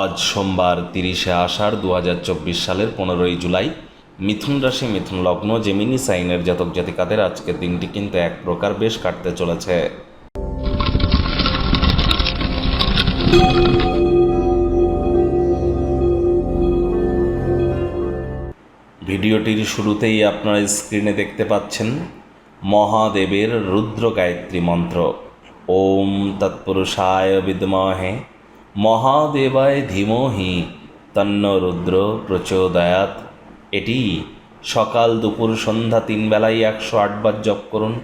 আজ সোমবার তিরিশে আষাঢ় দু হাজার চব্বিশ সালের পনেরোই জুলাই। মিথুন রাশি, মিথুন লগ্ন জেমিনি সাইনের জাতক জাতিকাদের আজকের দিনটি কিন্তু এক প্রকার বেশ কাটতে চলেছে। ভিডিওটির শুরুতেই আপনারা স্ক্রিনে দেখতে পাচ্ছেন মহাদেবের রুদ্র গায়ত্রী মন্ত্র। ওম তৎপুরুষায় বিদ্মহে মহাদেবায় ধীমহি তন্ন রুদ্র প্রচোদয়াত। এটি সকাল দুপুর সন্ধ্যা তিন বেলায় একশো আটবার জপ করুন,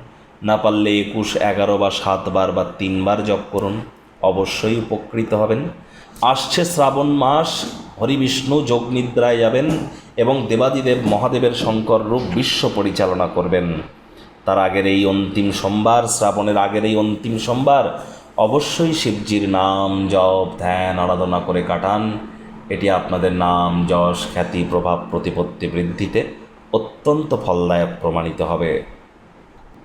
না পারলে একুশ, এগারো বা সাতবার বা তিনবার জপ করুন, অবশ্যই উপকৃত হবেন। আসছে শ্রাবণ মাস, হরিবিষ্ণু যোগ নিদ্রায় যাবেন এবং দেবাদিদেব মহাদেবের শঙ্কর রূপ বিশ্ব পরিচালনা করবেন। তার আগের এই অন্তিম সোমবার, শ্রাবণের আগের এই অন্তিম সোমবার অবশ্যই শিবজির নাম জপ, ধ্যান, আরাধনা করে কাটান। এটি আপনাদের নাম, যশ, খ্যাতি, প্রভাব, প্রতিপত্তি বৃদ্ধিতে অত্যন্ত ফলদায়ক প্রমাণিত হবে।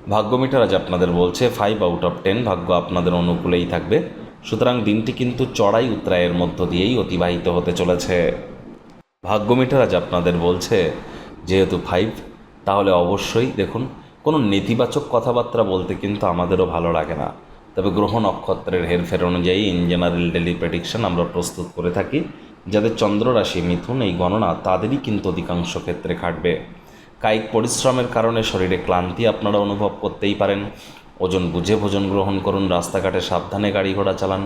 ভাগ্য মিটার আজ আপনাদের বলছে ফাইভ আউট অফ টেন ভাগ্য আপনাদের অনুকূলেই থাকবে। সুতরাং দিনটি কিন্তু চড়াই উত্তরায়ের মধ্য দিয়েই অতিবাহিত হতে চলেছে। ভাগ্য মিটার আজ আপনাদের বলছে, যেহেতু ফাইভ তাহলে অবশ্যই দেখুন, কোনো নেতিবাচক কথাবার্তা বলতে কিন্তু আমাদেরও ভালো লাগে না। তবে গ্রহ নক্ষত্রের হেরফের অনুযায়ী ইন জেনারেল ডেলি প্রেডিকশন আমরা প্রস্তুত করে থাকি। যাদের চন্দ্র রাশি মিথুন, এই গণনা তাদেরই কিন্তু অধিকাংশ ক্ষেত্রে খাটবে কায়িক পরিশ্রমের কারণে শরীরে ক্লান্তি আপনারা অনুভব করতেই পারেন। ওজন বুঝে ভোজন গ্রহণ করুন, রাস্তাঘাটে সাবধানে গাড়ি ঘোড়া চালান।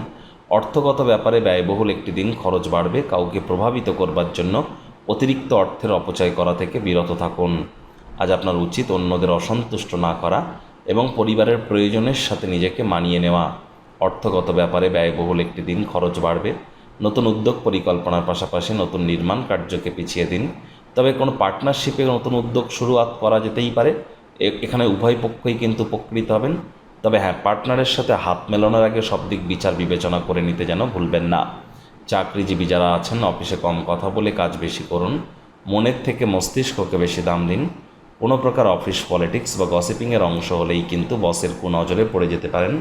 অর্থগত ব্যাপারে ব্যয়বহুল একটি দিন খরচ বাড়বে, কাউকে প্রভাবিত করবার জন্য অতিরিক্ত অর্থের অপচয় করা থেকে বিরত থাকুন। আজ আপনার উচিত অন্যদের অসন্তুষ্ট না করা এবং পরিবারের প্রয়োজনের সাথে নিজেকে মানিয়ে নেওয়া। অর্থগত ব্যাপারে ব্যয়বহুল একটি দিন খরচ বাড়বে। নতুন উদ্যোগ পরিকল্পনার পাশাপাশি নতুন নির্মাণ কার্যকে পিছিয়ে দিন। তবে কোনো পার্টনারশিপে নতুন উদ্যোগ শুরুয়াত করা যেতেই পারে। এখানে উভয় পক্ষই কিন্তু উপকৃত হবেন। তবে হ্যাঁ পার্টনারের সাথে হাত মেলানোর আগে সব দিক বিচার বিবেচনা করে নিতে যেন ভুলবেন না। চাকরিজীবী যারা আছেন, অফিসে কম কথা বলে কাজ বেশি করুন। মনের থেকে মস্তিষ্ককে বেশি দাম দিন। কোনো প্রকার অফিস পলিটিক্স বা গসিপিংয়ের অংশ হলেই কিন্তু বসের কুনজরে পড়ে যেতে পারেন।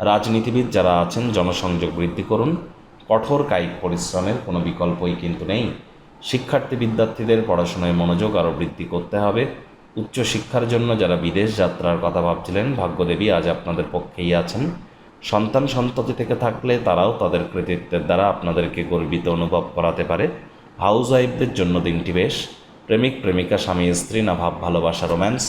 রাজনীতিবিদ যারা আছেন, জনসংযোগ বৃদ্ধি করুন। কঠোর কায়িক পরিশ্রমের কোনো বিকল্পই কিন্তু নেই। শিক্ষার্থী বিদ্যার্থীদের পড়াশোনায় মনোযোগ আরও বৃদ্ধি করতে হবে। উচ্চশিক্ষার জন্য যারা বিদেশ যাত্রার কথা ভাবছিলেন, ভাগ্যদেবী আজ আপনাদের পক্ষেই আছেন। সন্তান সন্ততি থেকে থাকলে তারাও তাদের কৃতিত্বের দ্বারা আপনাদেরকে গর্বিত অনুভব করাতে পারে। হাউস ওয়াইফদের জন্য দিনটি বেশ। প্রেমিক, প্রেমিকা, স্বামী, স্ত্রী, না ভাব, ভালোবাসা, রোম্যান্স।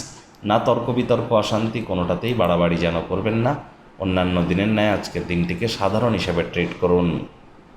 না তর্ক, বিতর্ক, অশান্তি, কোনোটাতেই বাড়াবাড়ি যেন করবেন না। অন্যান্য দিনের ন্যায় আজকের দিনটিকে সাধারণ হিসেবে ট্রিট করুন।